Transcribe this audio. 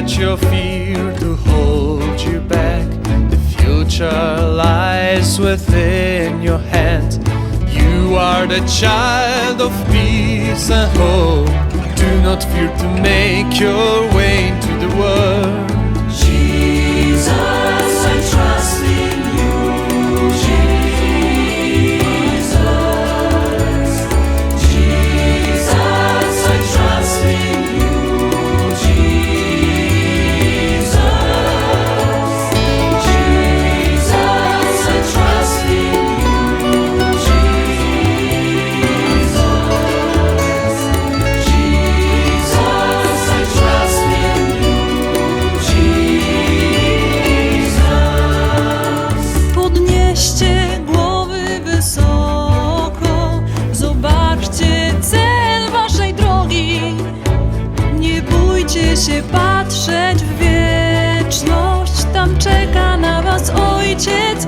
let your fear to hold you back. The future lies within your hands. You are the child of peace and hope. Do not fear to make your way into the world. Patrzeć w wieczność, tam czeka na was ojciec,